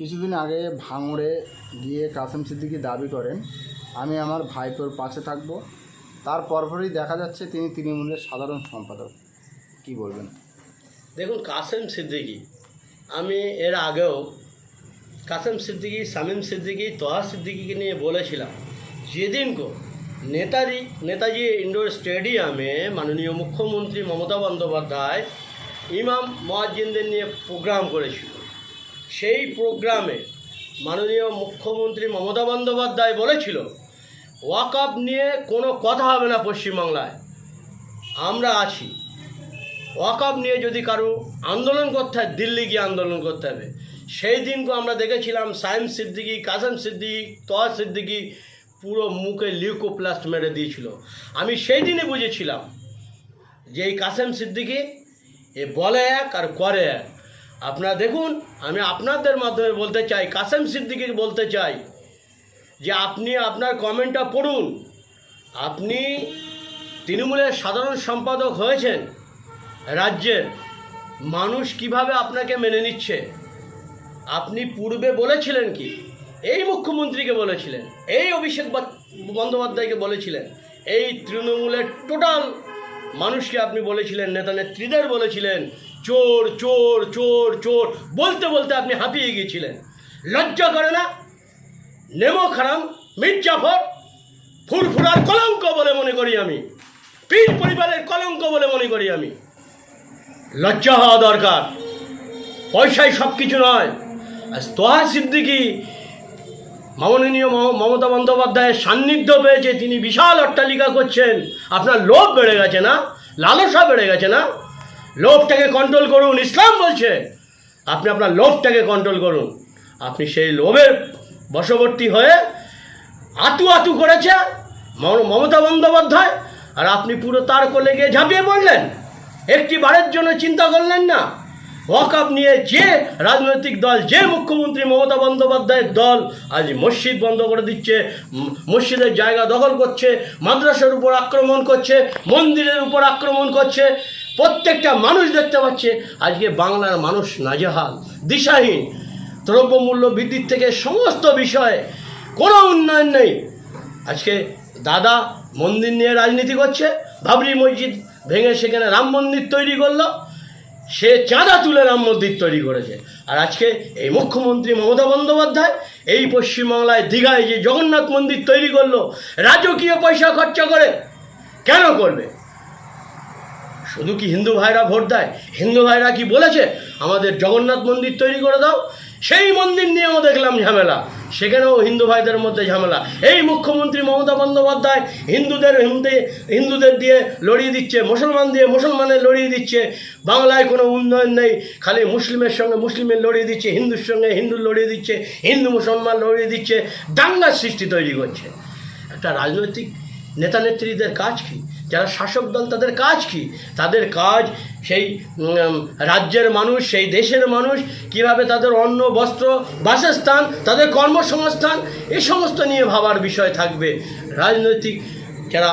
কিছুদিন আগে ভাঙড়ে গিয়ে কাসেম সিদ্দিকি দাবি করেন, আমি আমার ভাইপোর পাশে থাকব। তার পরপরই দেখা যাচ্ছে তিনি তৃণমূলের সাধারণ সম্পাদক। কি বলবেন? দেখুন, কাসেম সিদ্দিকি, আমি এর আগেও কাসেম সিদ্দিকি সামিম সিদ্দিকি, তোহা সিদ্দিকিকে নিয়ে বলেছিলাম, যেদিন কো নেতাজি নেতাজি ইন্ডোর স্টেডিয়ামে মাননীয় মুখ্যমন্ত্রী মমতা বন্দ্যোপাধ্যায় ইমাম মোয়াজ্জিনদের নিয়ে প্রোগ্রাম করেছিল সেই প্রোগ্রামে মাননীয় মুখ্যমন্ত্রী মমতা বন্দ্যোপাধ্যায় বলেছিল ওয়াকআপ নিয়ে কোনো কথা হবে না পশ্চিমবাংলায়। আমরা আছি। ওয়াকআপ নিয়ে যদি কারও আন্দোলন করতে হয়, দিল্লি গিয়ে আন্দোলন করতে হবে। সেই দিনকে আমরা দেখেছিলাম সাইম সিদ্দিকি, কাসেম সিদ্দিকি, তোয়া সিদ্দিকি পুরো মুখে লিউকোপ্লাস্ট মেরে দিয়েছিল। আমি সেই দিনে বুঝেছিলাম যে এই কাসেম সিদ্দিকি এ বলে এক আর করে এক। আপনারা দেখুন, আমি আপনাদের মাধ্যমে বলতে চাই, কাসেম সিদ্দিকি বলতে চাই যে আপনি আপনার কমেন্টটা পড়ুন। আপনি তৃণমূলের সাধারণ সম্পাদক হয়েছেন, রাজ্যের মানুষ কীভাবে আপনাকে মেনে নিচ্ছে? আপনি পূর্বে বলেছিলেন কি? এই মুখ্যমন্ত্রীকে বলেছিলেন, এই অভিষেক বন্দ্যোপাধ্যায়কে বলেছিলেন, এই তৃণমূলের টোটাল মানুষকে আপনি বলেছিলেন নেতা নেত্রীদের বলেছিলেন চোর চোর চোর চোর বলতে বলতে আপনি হাঁপিয়ে গিয়েছিলেন। লজ্জা করে না? নেমো খারাম, মির্জাফর, ফুরফুরার কলঙ্ক বলে মনে করি আমি। পীর পরিবারের কলঙ্ক বলে মনে করি আমি। লজ্জা হওয়া দরকার। পয়সাই সব কিছু নয়। আর তোহা সিদ্দিকি, মাননীয় মম- মমতা বন্দ্যোপাধ্যায়ের সান্নিধ্য পেয়েছে। তিনি বিশাল অট্টালিকা করছেন। আপনার লোভ বেড়ে গেছে না? লালসা বেড়ে গেছে না? লোভটাকে কন্ট্রোল করুন, ইসলাম বলছে। আপনি আপনার লোভটাকে কন্ট্রোল করুন। আপনি সেই লোভের বশবর্তী হয়ে আতু আতু করেছে মমতা বন্দ্যোপাধ্যায়, আর আপনি পুরো তার কোলে গিয়ে ঝাঁপিয়ে পড়লেন। একটি বারের জন্য চিন্তা করলেন না। ওয়াকআপ নিয়ে যে রাজনৈতিক দল, যে মুখ্যমন্ত্রী মমতা বন্দ্যোপাধ্যায়ের দল আজ মসজিদ বন্ধ করে দিচ্ছে মসজিদের জায়গা দখল করছে, মাদ্রাসার উপর আক্রমণ করছে, মন্দিরের উপর আক্রমণ করছে। প্রত্যেকটা মানুষ দেখতে পাচ্ছে, আজকে বাংলার মানুষ নাজেহাল, দিশাহীন। দ্রব্যমূল্য বৃদ্ধির থেকে সমস্ত বিষয়ে কোনো উন্নয়ন নেই। আজকে দাদা মন্দির নিয়ে রাজনীতি করছে বাবরি মসজিদ ভেঙে সেখানে রাম মন্দির তৈরি করল, সে চাঁদা তুলে রাম মন্দির তৈরি করেছে। আর আজকে এই মুখ্যমন্ত্রী মমতা বন্দ্যোপাধ্যায় এই পশ্চিমবাংলায় দীঘায় যে জগন্নাথ মন্দির তৈরি করল, রাজকীয় পয়সা খরচা করে কেন করবে? শুধু কি হিন্দু ভাইরা ভোট দেয়? হিন্দু ভাইরা কি বলেছে? আমাদের জগন্নাথ মন্দির তৈরি করে দাও। সেই মন্দির নিয়েও দেখলাম ঝামেলা। সেখানেও হিন্দু ভাইদের মধ্যে ঝামেলা। এই মুখ্যমন্ত্রী মমতা বন্দ্যোপাধ্যায় হিন্দুদের হিন্দু হিন্দুদের দিয়ে লড়িয়ে দিচ্ছে, মুসলমান দিয়ে মুসলমানের লড়িয়ে দিচ্ছে। বাংলায় কোনো উন্নয়ন নেই। খালি মুসলিমের সঙ্গে মুসলিমের লড়িয়ে দিচ্ছে, হিন্দুর সঙ্গে হিন্দুর লড়িয়ে দিচ্ছে, হিন্দু মুসলমান লড়িয়ে দিচ্ছে। দাঙ্গার সৃষ্টি তৈরি করছে। একটা রাজনৈতিক নেতা নেত্রীদের কাজ কি? যারা শাসক দল, তাদের কাজ কি? তাদের কাজ সেই রাজ্যের মানুষ, সেই দেশের মানুষ, কীভাবে তাদের অন্ন, বস্ত্র, বাসস্থান, তাদের কর্মসংস্থান এই সমস্ত নিয়ে ভাবার বিষয় থাকবে। রাজনৈতিক যারা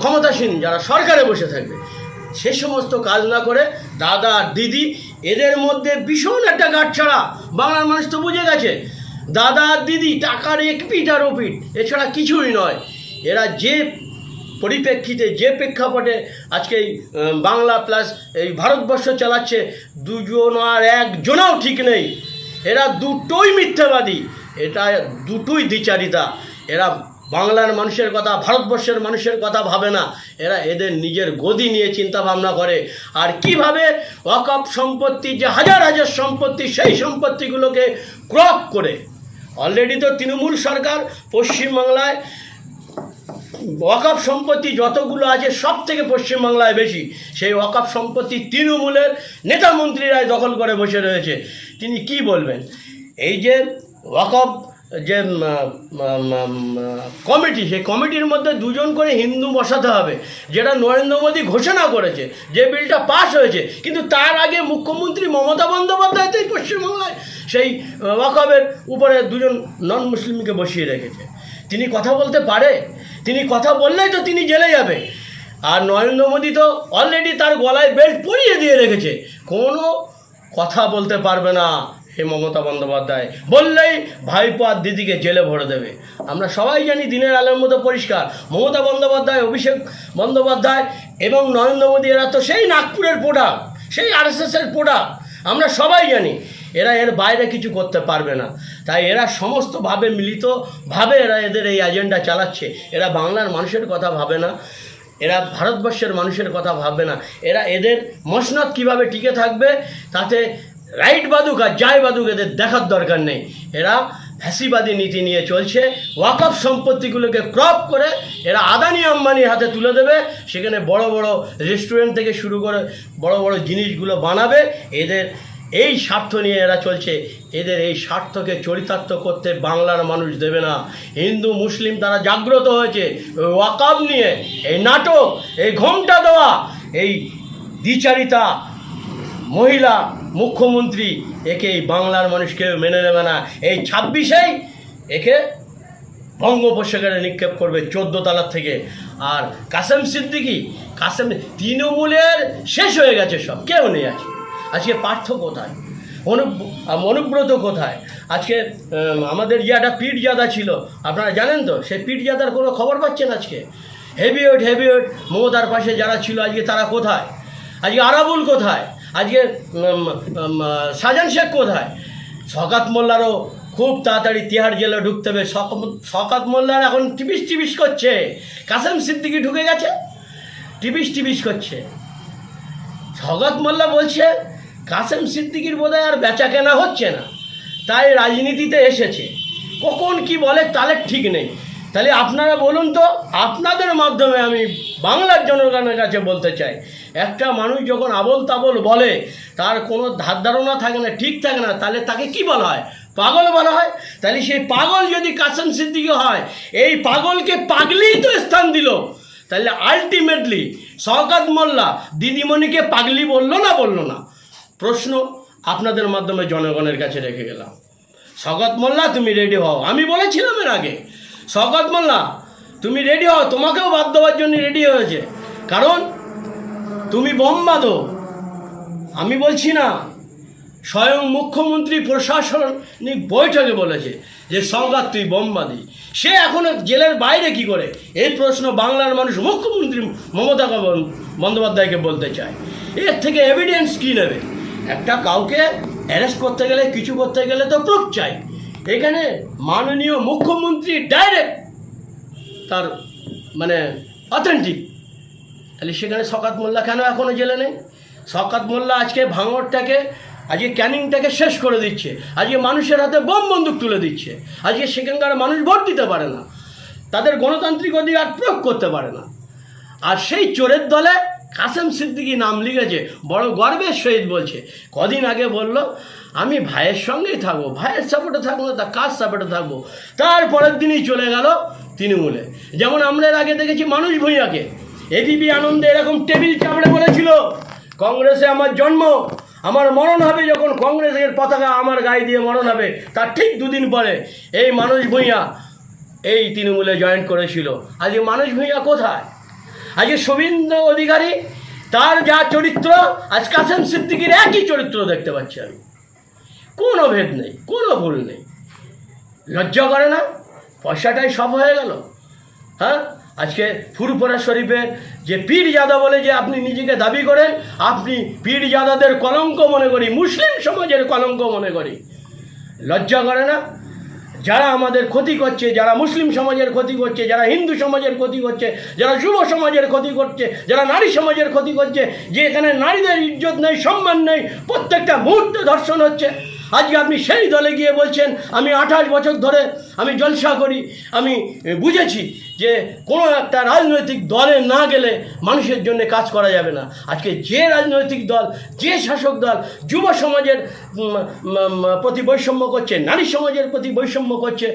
ক্ষমতাসীন, যারা সরকারে বসে থাকবে, সে সমস্ত কাজ না করে দাদা, দিদি, এদের মধ্যে ভীষণ একটা গাঁট ছাড়া বাংলার মানুষ তো বুঝে গেছে, দাদা, দিদি, টাকার এক পিঠ আর ও পিঠ এছাড়া কিছুই নয়। এরা যে পরিপ্রেক্ষিতে যে প্রেক্ষাপটে আজকে বাংলা প্লাস এই ভারতবর্ষ চালাচ্ছে, দুজন আর একজনাও ঠিক নেই। এরা দুটোই মিথ্যাবাদী। এটা দুটোই দ্বিচারিতা। এরা বাংলার মানুষের কথা, ভারতবর্ষের মানুষের কথা ভাবে না। এরা এদের নিজের গদি নিয়ে চিন্তা ভাবনা করে। আর কীভাবে ওয়াকআপ সম্পত্তি, যে হাজার হাজার সম্পত্তি, সেই সম্পত্তিগুলোকে ক্রপ করে? অলরেডি তো তৃণমূল সরকার পশ্চিমবাংলায় ওয়াকআপ সম্পত্তি যতগুলো আছে সব থেকে পশ্চিমবাংলায় বেশি। সেই ওয়াকআপ সম্পত্তি তৃণমূলের নেতা মন্ত্রীরাই দখল করে বসে রয়েছে। তিনি কি বলবেন? এই যে ওয়াকআপ যে কমিটি, সেই কমিটির মধ্যে দুজন করে হিন্দু বসাতে হবে, যেটা নরেন্দ্র মোদী ঘোষণা করেছে যে বিলটা পাস হয়েছে। কিন্তু তার আগে মুখ্যমন্ত্রী মমতা বন্দ্যোপাধ্যায় তো পশ্চিমবাংলায় সেই ওয়াকআপের উপরে দুজন নন মুসলিমকে বসিয়ে রেখেছে। তিনি কথা বলতে পারে, তিনি কথা বললেই তো তিনি জেলে যাবে। আর নরেন্দ্র মোদী তো অলরেডি তার গলায় বেল্ট পরিয়ে দিয়ে রেখেছে। কোনো কথা বলতে পারবে না হে মমতা বন্দ্যোপাধ্যায়। বললেই ভাইপো আর দিদিকে জেলে ভরে দেবে। আমরা সবাই জানি দিনের আলোর মতো পরিষ্কার। মমতা বন্দ্যোপাধ্যায়, অভিষেক বন্দ্যোপাধ্যায় এবং নরেন্দ্র মোদী, এরা তো সেই নাগপুরের প্রোডাক্ট সেই আরএসএসের প্রোডাক্ট আমরা সবাই জানি। এরা এর বাইরে কিছু করতে পারবে না। তাই এরা সমস্তভাবে মিলিতভাবে এরা এদের এই এজেন্ডা চালাচ্ছে। এরা বাংলার মানুষের কথা ভাবে না, এরা ভারতবর্ষের মানুষের কথা ভাববে না। এরা এদের মসনদ কীভাবে টিকে থাকবে, তাতে রাইট বাদুক আর যাই বাদুক এদের দেখার দরকার নেই। এরা ফ্যাসিবাদী নীতি নিয়ে চলছে, ওয়াকফ সম্পত্তিগুলোকে ক্রপ করে এরা আদানি আম্বানির হাতে তুলে দেবে, সেখানে বড় বড় রেস্টুরেন্ট থেকে শুরু করে বড় বড় জিনিসগুলো বানাবে, এদের এই স্বার্থ নিয়ে এরা চলছে। এদের এই স্বার্থকে চরিতার্থ করতে বাংলার মানুষ দেবে না। হিন্দু, মুসলিম তারা জাগ্রত হয়েছে। ওয়াকাব নিয়ে, এই নাটক, এই ঘোমটা দেওয়া, এই দ্বিচারিতা মহিলা মুখ্যমন্ত্রী একে এই বাংলার মানুষ কেউ মেনে নেবে না। এই ছাব্বিশেই একে বঙ্গোপসাগরে নিক্ষেপ করবে চোদ্দ তলার থেকে। আর কাসেম সিদ্দিকি, কাসেম, তৃণমূলের শেষ হয়ে গেছে সব, কেউ নেই আছে আজকে পার্থ কোথায়? অনু- অনুব্রত কোথায়? আজকে আমাদের যে একটা পিঠ জাদা ছিল। আপনারা জানেন তো, সেই পিঠ জাদার কোনো খবর পাচ্ছেন আজকে? হেভিওয়েট হেভিওয়েট মমতার পাশে যারা ছিল আজকে, তারা কোথায়? আজকে আরাবুল কোথায়? আজকে সাজান শেখ কোথায়? শকাত মোল্লারও খুব তাড়াতাড়ি তিহার জেলে ঢুকতে হবে। শকাত মোল্লার এখন টিবিস টিবিস করছে। কাসেম সিদ্দিকি ঢুকে গেছে। টিবিস টিবিস করছে। শওকত মোল্লা বলছে কাসেম সিদ্দিকির বোধহয় আর বেচা কেনা হচ্ছে না। তাই রাজনীতিতে এসেছে। কখন কি বলে তাহলে ঠিক নেই। তাহলে আপনারা বলুন তো, আপনাদের মাধ্যমে আমি বাংলার জনগণের কাছে বলতে চাই। একটা মানুষ যখন আবল তাবল বলে, তার কোনো ধার ধারণা থাকে না, ঠিক থাকে না, তাহলে তাকে কি বলা হয়? পাগল বলা হয়? তাহলে সেই পাগল যদি কাসেম সিদ্দিকি হয়, এই পাগলকে পাগলেই তো স্থান দিল। তাহলে আলটিমেটলি শওকাত মোল্লা দিদিমণিকে পাগলি বলল না বলল না? প্রশ্ন আপনাদের মাধ্যমে জনগণের কাছে রেখে গেলাম। শওকত মোল্লা, তুমি রেডি হও। আমি বলেছিলাম এর আগে শওকত মোল্লা, তুমি রেডি হও। তোমাকেও বাদ দেওয়ার জন্য রেডি হয়েছে। কারণ তুমি বোম বাঁধো। আমি বলছি না, স্বয়ং মুখ্যমন্ত্রী প্রশাসনিক বৈঠকে বলেছে যে সৌগাত তুই বোমবাদী সে এখনও জেলের বাইরে কি করে? এই প্রশ্ন বাংলার মানুষ মুখ্যমন্ত্রী মমতা বন্দ্যোপাধ্যায়কে বলতে চায়। এর থেকে এভিডেন্স কী নেবে? একটা কাউকে অ্যারেস্ট করতে গেলে, কিছু করতে গেলে তো প্রুফ চাই। এখানে মাননীয় মুখ্যমন্ত্রী ডাইরেক্ট তার মানে অথেন্টিক তাহলে সেখানে শকাত মোল্লা কেন এখনও জেলে নেই? শকাত মোল্লা আজকে ভাঙড়টাকে আজকে ক্যানিংটাকে শেষ করে দিচ্ছে। আজকে মানুষের হাতে বোম বন্দুক তুলে দিচ্ছে। আজকে সেখানকার মানুষ ভোট দিতে পারে না। তাদের গণতান্ত্রিক অধিকার প্রয়োগ করতে পারে না। আর সেই চোরের দলে কাসেম সিদ্দিকি নাম লিখেছে, বড় গর্বের সহিত বলছে। কদিন আগে বলল, আমি ভাইয়ের সঙ্গেই থাকব, ভাইয়ের সাপোর্টে থাকব না, তা কার সাপোর্টে থাকব? তারপরের দিনই চলে গেল তৃণমূলে। যেমন আমরা এর আগে দেখেছি মানুষ ভূঁইয়াকে। এবিপি আনন্দে এরকম টেবিল চাপড়ে বলেছিল, কংগ্রেসে আমার জন্ম, আমার মরণ হবে যখন কংগ্রেসের পতাকা আমার গায়ে দিয়ে মরণ হবে। তার ঠিক দুদিন পরে এই মানুষ ভূঁইয়া এই তৃণমূলে জয়েন করেছিল। আজকে মানুষ ভূঁইয়া কোথায়? আজকে শুভেন্দু অধিকারী, তার যা চরিত্র আজ কাসেম সিদ্দিকির একই চরিত্র দেখতে পাচ্ছি আমি। কোনো ভেদ নেই, কোনো ভুল নেই। লজ্জা করে না, পয়সাটাই সব হয়ে গেল। হ্যাঁ? আজকে ফুরপুরা শরীফের যে পীর জাদা বলে যে আপনি নিজেকে দাবি করেন, আপনি পীর জাদাদের কলঙ্ক মনে করি, মুসলিম সমাজের কলঙ্ক মনে করি। লজ্জা করে না যারা আমাদের ক্ষতি করছে, যারা মুসলিম সমাজের ক্ষতি করছে, যারা হিন্দু সমাজের ক্ষতি করছে, যারা যুব সমাজের ক্ষতি করছে, যারা নারী সমাজের ক্ষতি করছে, যে এখানে নারীদের ইজ্জত নেই, সম্মান নেই, প্রত্যেকটা মুহূর্তে ধর্ষণ হচ্ছে। আজকে আপনি সেই দলে গিয়ে বলছেন, আমি আঠাশ বছর ধরে আমি জলসা করি। আমি বুঝেছি যে কোনো একটা রাজনৈতিক দলে না গেলে মানুষের জন্য কাজ করা যাবে না। আজকে যে রাজনৈতিক দল, যে শাসক দল যুব সমাজের প্রতি বৈষম্য করছে, নারী সমাজের প্রতি বৈষম্য করছে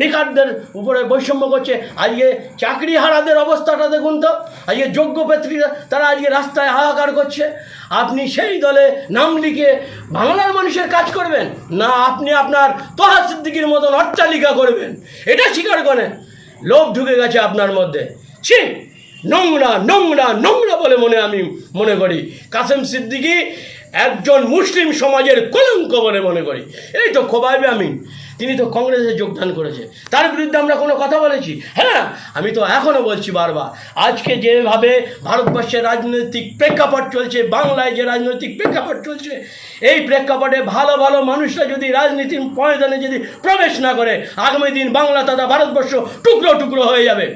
বেকারদের উপরে বৈষম্য করছে, আজকে চাকরি হারাদের অবস্থাটা দেখুন তো, আজকে যোগ্য পেত্রীরা তারা আজকে রাস্তায় হাহাকার করছে। আপনি সেই দলে নাম লিখে বাংলার মানুষের কাজ করবেন? না, আপনি আপনার তোহা সিদ্দিকির মতন অট্টালিকা করবেন। এটা স্বীকার করেন। লোভ ঢুকে গেছে আপনার মধ্যে। ছি, নোংরা নোংরা নোংরা বলে মনে আমি মনে করি। কাসেম সিদ্দিকি একজন মুসলিম সমাজের কলঙ্ক বলে মনে করি। এই তো খোবাইবে আমিন। তিনি তো কংগ্রেসে যোগদান করেছে। তার বিরুদ্ধে আমরা কোনো কথা বলেছি। হ্যাঁ আমি তো এখনও বলছি বারবার, আজকে যেভাবে ভারতবর্ষের রাজনৈতিক প্রেক্ষাপট চলছে, বাংলায় যে রাজনৈতিক প্রেক্ষাপট চলছে, এই প্রেক্ষাপটে ভালো ভালো মানুষরা যদি রাজনীতির ময়দানে যদি প্রবেশ না করে, আগামী দিন বাংলা তথা ভারতবর্ষ টুকরো টুকরো হয়ে যাবে।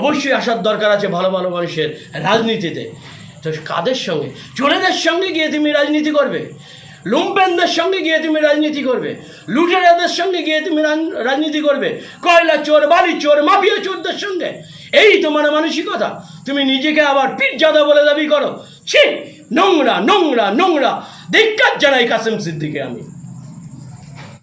অবশ্যই আসার দরকার আছে ভালো ভালো মানুষের রাজনীতিতে। তো কাদের সঙ্গে? চোরেদের সঙ্গে গিয়ে তুমি রাজনীতি করবে? লুম্পেনদের সঙ্গে গিয়ে তুমি রাজনীতি করবে, লুটেরাদের সঙ্গে গিয়ে তুমি রাজনীতি করবে, কয়লা চোর, বালি চোর, মাফিয়া চোরদের সঙ্গে। এই তোমার মানসিকতা। তুমি নিজেকে আবার পিজ্জাদা বলে দাবি করো। ছি, নোংরা নোংরা নোংরা। ধিক্কার জানাই কাসেম সিদ্দিকে আমি।